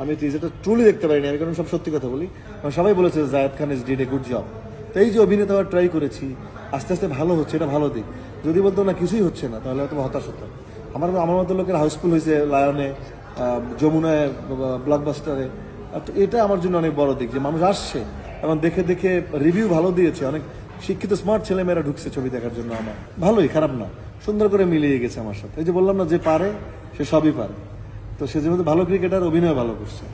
আমি টিজারটা ট্রুলি দেখতে পারিনি, আমি কারণ সব সত্যি কথা বলি। সবাই বলেছে Zayed Khan is did a good job তো এই যে অভিনেতা ট্রাই করেছি, আস্তে আস্তে ভালো হচ্ছে, এটা ভালো দিক। যদি বলতো না কিছুই হচ্ছে না, তাহলে হয়তো হতাশ হতাম। আমার আমার মতো লোকের হাউসফুল হয়েছে লায়নে যমুনায় ব্লকবাস্টারে তো এটা আমার জন্য অনেক বড় দিক, যে মানুষ আসছে এবং দেখে দেখে রিভিউ ভালো দিয়েছে। অনেক শিক্ষিত স্মার্ট ছেলেমেয়েরা ঢুকছে ছবি দেখার জন্য আমার। ভালোই, খারাপ না। সুন্দর করে মিলিয়ে গেছে আমার সাথে। এই যে বললাম না যে পারে, সে সবই পারে। তো সে যেহেতু ভালো ক্রিকেটার অভিনয় ভালো করছে।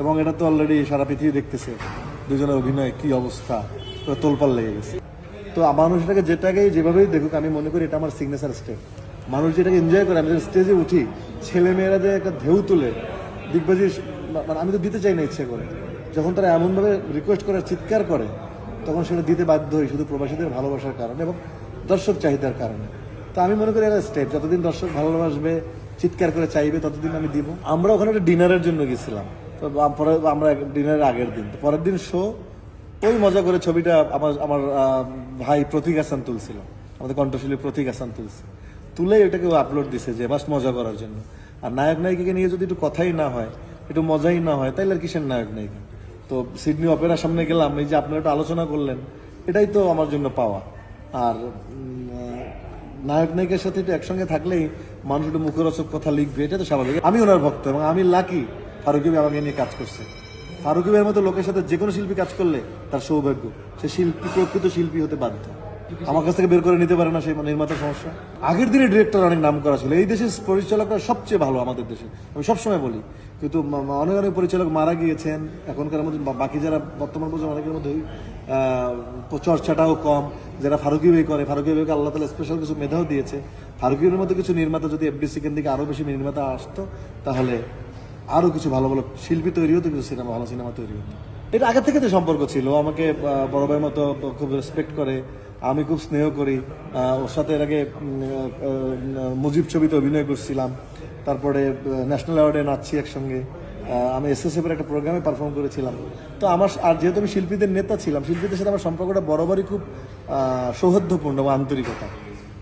এবং এটা তো অলরেডি সারা পৃথিবী দেখতেছে, দুজনের অভিনয় কি অবস্থা তোলপাল লেগে গেছে। তো মানুষ এটাকে যেটাকেই যেভাবেই দেখুক, আমি মনে করি এটা আমার সিগনেচার স্টেপ মানুষ যেটাকে এনজয় করে, আমি যখন স্টেজে উঠি, ছেলেমেয়েরা যে একটা ঢেউ তুলে, দিগ্বাজি মানে আমি তো দিতে চাই না ইচ্ছে করে। যখন তারা এমনভাবে রিকোয়েস্ট করে, চিৎকার করে, তখন সেটা দিতে বাধ্য হই শুধু প্রবাসীদের ভালোবাসার কারণে এবং দর্শক চাহিদার কারণে। তো আমি মনে করি এটা স্টেপ যতদিন দর্শক ভালোবাসবে চিৎকার করে চাইবে, ততদিন আমি দিব। আমরা ওখানে একটা ডিনারের জন্য গেছিলাম। তো পরে আমরা ডিনারের আগের দিন। পরের দিন শো, ওই মজা করে ছবিটা আমার আমার ভাই প্রতীক হাসান তুলছিল। আমাদের কণ্ঠশিল্পী প্রতীক হাসান তুলছে। তুলে এটাকে আপলোড দিছে যে বাস মজা করার জন্য। আর নায়ক নায়িকাকে নিয়ে যদি একটু কথাই না হয়, একটু মজাই না হয়, তাইলে আর কিসের নায়ক নায়িকা? তো সিডনি অপেরার সামনে গেলাম, এই যে আপনারা একটু আলোচনা করলেন, এটাই তো আমার জন্য পাওয়া। আর নায়ক নায়িকার সাথে একটু একসঙ্গে থাকলেই মানুষ একটু মুখরোচক কথা লিখবে, এটা তো স্বাভাবিক। আমি ওনার ভক্ত এবং আমি লাকি। ফারুকি আমাকে নিয়ে কাজ করছে। ফারুকি ভাইয়ের মতো লোকের সাথে যে কোনো শিল্পী কাজ করলে তার সৌভাগ্য, সে শিল্পী, প্রকৃত শিল্পী হতে বাধ্য। আমার কাছ থেকে বের করে নিতে পারে না সেই নির্মাতার সমস্যা। আগের দিনে ডিরেক্টর অনেক নাম করা ছিল। এই দেশের পরিচালকরা সবচেয়ে ভালো আমাদের দেশে। আমি সবসময় বলি, কিন্তু অনেক অনেক পরিচালক মারা গিয়েছেন। এখনকার মধ্যে বাকি যারা বর্তমান প্রজন্ম অনেকের মধ্যে চর্চাটাও কম। যারা ফারুকি ভাই করে, ফারুকি ভাইকে আল্লাহ তালা স্পেশাল কিছু মেধাও দিয়েছে। ফারুকি ভাইয়ের মতো কিছু নির্মাতা যদি এফডিসি কেন থেকে আরও বেশি নির্মাতা আসতো, তাহলে আরও কিছু ভালো ভালো শিল্পী তৈরি হতো, কিছু সিনেমা ভালো সিনেমা তৈরি হতো। এটা আগে থেকে তো সম্পর্ক ছিল। আমাকে বড় ভাইয়ের মতো খুব রেসপেক্ট করে। আমি খুব স্নেহ করি। ওর সাথে এর আগে মুজিব ছবিতে অভিনয় করছিলাম। তারপরে ন্যাশনাল অ্যাওয়ার্ডে নাচছি একসঙ্গে। আমি এসএসএফ এর একটা প্রোগ্রামে পারফর্ম করেছিলাম। তো আমার আর যেহেতু আমি শিল্পীদের নেতা ছিলাম শিল্পীদের সাথে আমার সম্পর্কটা বরাবরই খুব সৌহার্দ্যপূর্ণ বা আন্তরিকতা।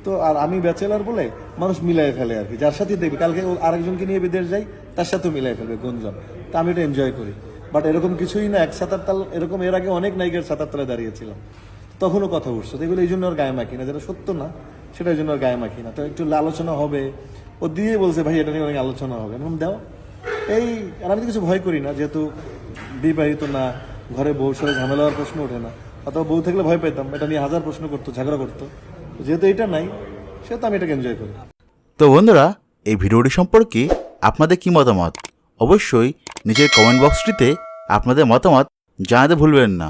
তো আর আমি ব্যাচেলার বলে মানুষ মিলাই ফেলে আর কি। যার সাথেই দেখবে কালকে আরেকজনকে নিয়ে বিদেশ যাই তার সাথেও মিলাই ফেলবে গুঞ্জন। তা আমি এটা এনজয় করি। বাট এরকম কিছুই না এক সাতার তাল এরকম এর আগে অনেক নায়িকার সাতার তালে দাঁড়িয়েছিলাম। তখনও কথা উঠছে তো এগুলো এই জন্য আর গায়ে মাখি না। যেটা সত্য না সেটা এই জন্য আর গায়ে মাখি না। তো একটু আলোচনা হবে। ও দিয়ে বলছে ভাই এটা নিয়ে অনেক আলোচনা হবে। আমি বললাম, দাও। এই, আর আমি তো কিছু ভয় করি না, যেহেতু বিবাহিত না, ঘরে বউ সাথে ঝামেলা হওয়ার প্রশ্ন ওঠে না। অথবা বউ থাকলে ভয় পেতাম এটা নিয়ে হাজার প্রশ্ন করতো, ঝগড়া করতো। যেহেতু এটা নাই, সেহেতু আমি এটাকে এনজয় করি। তো বন্ধুরা, এই ভিডিওটি সম্পর্কে আপনাদের কি মতামত? অবশ্যই নিজের কমেন্ট বক্সটিতে আপনাদের মতামত জানাতে ভুলবেন না।